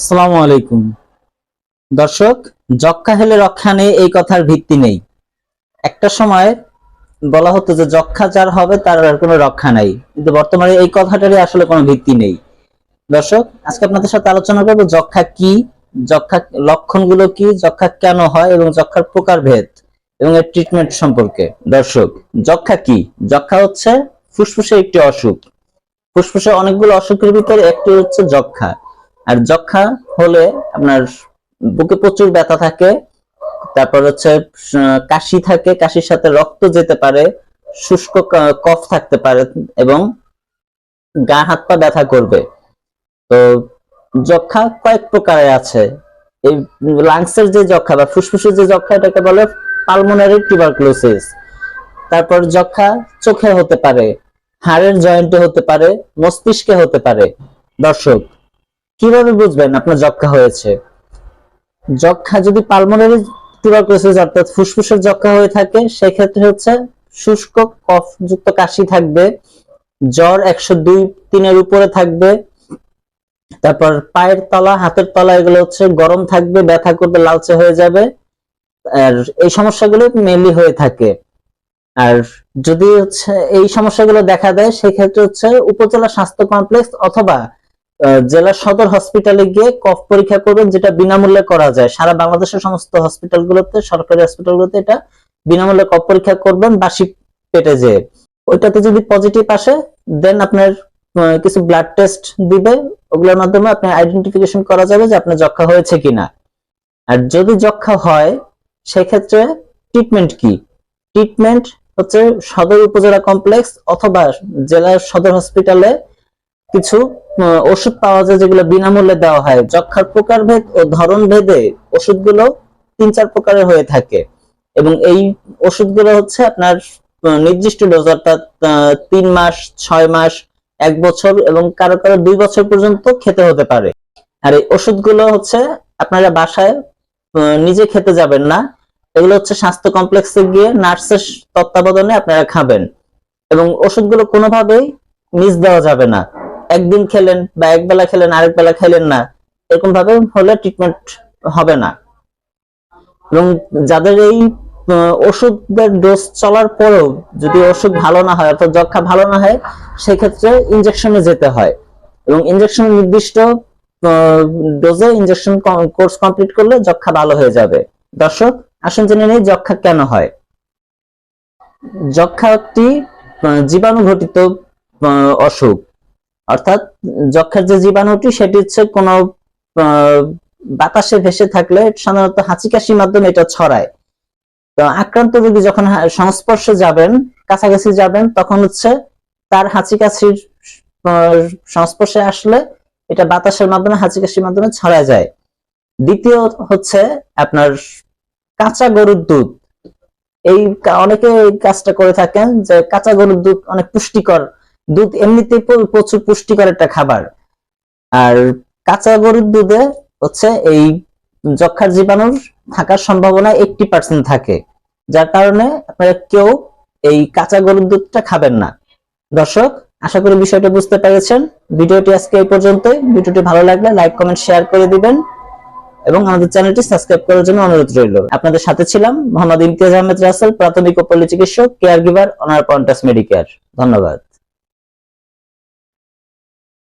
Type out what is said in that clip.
আসসালামু আলাইকুম। দর্শক যক্ষা হেলে রক্ষা নেই এই কথার ভিত্তি নেই। একটা সময় বলা হতো যে যক্ষা যার হবে তার আর কোনো রক্ষা নাই। কিন্তু বর্তমানে এই কথাটারই আসলে কোনো ভিত্তি নেই। দর্শক, আজকে আপনাদের সাথে আলোচনা করব যক্ষা কি যক্ষা লক্ষণগুলো কি যক্ষা কেন হয় এবং যক্ষার প্রকারভেদ এবং এর ট্রিটমেন্ট সম্পর্কে। দর্শক যক্ষা কি? যক্ষা হচ্ছে ফুসফুসের একটি অসুখ। ফুসফুসে অনেকগুলো অসুখের ভিতরে একটি হচ্ছে যক্ষা আর যক্ষা হলে আপনার বুকে প্রচুর ব্যথা থাকে, তারপর হচ্ছে কাশি থাকে, কাশির সাথে রক্ত যেতে পারে, শুষ্ক কফ থাকতে পারে এবং গা, হাত পা ব্যথা করবে। তো যক্ষা কয়েক প্রকারে আছে। এই লাংসের যে যক্ষা বা ফুসফুসের যে যক্ষা এটাকে বলে পালমোনারি টিউবারকুলোসিস তারপর যক্ষা চোখে হতে পারে, হাড়ের জয়েন্টে হতে পারে, মস্তিষ্কে হতে পারে। দর্শক কীভাবে বুঝবেন আপনার যক্ষা হয়েছে? যক্ষা যদি পালমোনারি টিউবারকুলোসিস অর্থাৎ ফুসফুসের যক্ষা হয়ে থাকে, সেক্ষেত্রে হচ্ছে শুষ্ক কফ যুক্ত কাশি থাকবে, জ্বর একশো দুই তিনের উপরে থাকবে, তারপর পায়ের তলা, হাতের তলা, এগুলো হচ্ছে গরম থাকবে, ব্যথা করবে, লালচে হয়ে যাবে, আর এই সমস্যাগুলো মেনলি হয়ে থাকে। আর যদি হচ্ছে এই সমস্যাগুলো দেখা দেয়, সেক্ষেত্রে হচ্ছে উপজেলা স্বাস্থ্য কমপ্লেক্স অথবা জেলা সদর হসপিটালে গিয়ে কফ পরীক্ষা করবেন, যেটা বিনামূল্যে করা যায়। সারা বাংলাদেশের সমস্ত হসপিটালগুলোতে সরকারি হসপিটালগুলোতে এটা বিনামূল্যে কফ পরীক্ষা করবেন, বাসি পেটে যে ওইটাতে যদি পজিটিভ আসে দেন আপনার কিছু ব্লাড টেস্ট দিবে। ওগুলোর মাধ্যমে আপনার আইডেন্টিফিকেশন করা যাবে যে আপনার যক্ষা হয়েছে কিনা। আর যদি যক্ষা হয়, সেক্ষেত্রে ট্রিটমেন্ট কি? ট্রিটমেন্ট হচ্ছে সদর উপজেলা কমপ্লেক্স অথবা জেলা সদর হসপিটালে কিছু ওষুধ পাওয়া যায় যেগুলো বিনামূল্যে দেওয়া হয়। যক্ষার প্রকারভেদ ও ধরন ভেদে ওষুধগুলো তিন চার প্রকারের হয়ে থাকে। এবং এই ওষুধগুলো হচ্ছে আপনার নির্দিষ্ট ডোজ অর্থাৎ তিন মাস, ছয় মাস, এক বছর এবং কারও কারও দুই বছর পর্যন্ত খেতে হতে পারে। আর এই ওষুধগুলো হচ্ছে আপনারা বাসায় নিজে খেতে যাবেন না। এগুলো হচ্ছে স্বাস্থ্য কমপ্লেক্সে গিয়ে নার্সের তত্ত্বাবধানে আপনারা খাবেন। এবং ওষুধগুলো কোনোভাবেই মিস দেওয়া যাবে না। একদিন খেলেন বা এক বেলা খেলেন, আরেক বেলা খেলেন না, এরকম ভাবে হলে ট্রিটমেন্ট হবে না। এবং যাদের এই ওষুধের ডোজ চলার পরেও যদি ওষুধ ভালো না হয় অর্থাৎ যক্ষা ভালো না হয়, সেক্ষেত্রে ইনজেকশনে যেতে হয়। এবং ইনজেকশন নির্দিষ্ট ডোজে ইনজেকশন কোর্স কমপ্লিট করলে যক্ষা ভালো হয়ে যাবে। দর্শক, আসুন জেনে নেই যক্ষা কেন হয়। যক্ষা একটি জীবাণু ঘটিত অসুখ। অর্থাৎ যক্ষার যে জীবাণুটি, সেটি হচ্ছে কোনো বাতাসে ভেসে থাকলে সাধারণত হাঁচি কাশির মাধ্যমে এটা ছড়ায়। তো আক্রান্ত রোগী যখন সংস্পর্শে যাবেন, কাছাকাছি যাবেন, তখন হচ্ছে তার হাঁচি কাশির সংস্পর্শে আসলে এটা বাতাসের মাধ্যমে হাঁচি কাশির মাধ্যমে ছড়া যায়। দ্বিতীয় হচ্ছে আপনার কাঁচা গরুর দুধ। এই অনেকে কাজটা করে থাকেন যে কাঁচা গরুর দুধ অনেক পুষ্টিকর দুধ এমনিতে প্রচুর পুষ্টিকর একটা খাবার। আর কাঁচা গরুর দুধে হচ্ছে এই যক্ষার জীবাণুর থাকার সম্ভাবনা এইটটি পার্সেন্ট থাকে। যার কারণে আপনারা কেউ এই কাঁচা গরুর দুধটা খাবেন না। দর্শক, আশা করি বিষয়টা বুঝতে পেরেছেন। ভিডিওটি আজকে এই পর্যন্তই। ভিডিওটি ভালো লাগলে লাইক, কমেন্ট শেয়ার করে দিবেন এবং আমাদের চ্যানেলটি সাবস্ক্রাইব করার জন্য অনুরোধ রইল। আপনাদের সাথে ছিলাম মোহাম্মদ ইমতিয়াজ আহমেদ রাসেল, প্রাথমিক ও পল্লী চিকিৎসক কেয়ার গিভার অনার পন্টাস মেডিকেয়ার। ধন্যবাদ।